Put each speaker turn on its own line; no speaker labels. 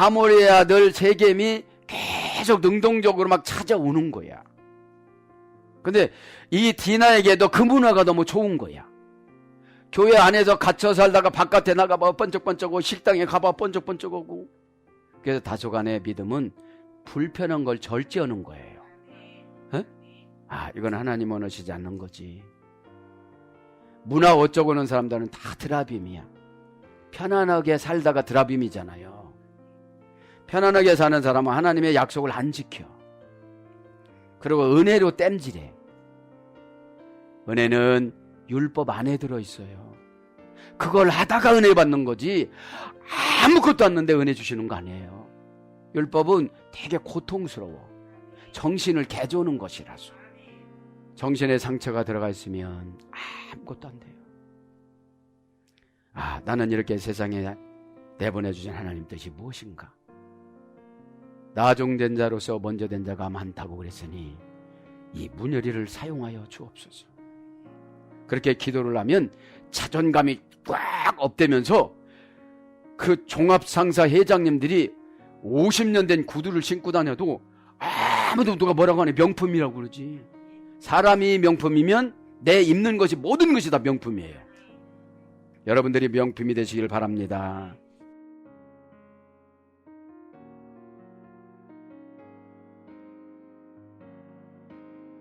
하모리의 아들 세겜이 계속 능동적으로 막 찾아오는 거야. 근데 이 디나에게도 그 문화가 너무 좋은 거야. 교회 안에서 갇혀 살다가 바깥에 나가봐 번쩍번쩍하고 식당에 가봐 번쩍번쩍하고 그래서 다소간의 믿음은 불편한 걸 절제하는 거예요. 에? 아 이건 하나님 원하시지 않는 거지. 문화 어쩌고는 사람들은 다 드라빔이야. 편안하게 살다가 드라빔이잖아요. 편안하게 사는 사람은 하나님의 약속을 안 지켜. 그리고 은혜로 땜질해. 은혜는 율법 안에 들어있어요. 그걸 하다가 은혜 받는 거지. 아무것도 없는데 은혜 주시는 거 아니에요. 율법은 되게 고통스러워. 정신을 개조는 것이라서. 정신에 상처가 들어가 있으면 아무것도 안 돼요. 아, 나는 이렇게 세상에 내보내주신 하나님 뜻이 무엇인가? 나종된 자로서 먼저 된 자가 많다고 그랬으니 이 문열이를 사용하여 주옵소서. 그렇게 기도를 하면 자존감이 꽉 업되면서 그 종합상사 회장님들이 50년 된 구두를 신고 다녀도 아무도 누가 뭐라고 하네 명품이라고 그러지. 사람이 명품이면 내 입는 것이 모든 것이 다 명품이에요. 여러분들이 명품이 되시길 바랍니다.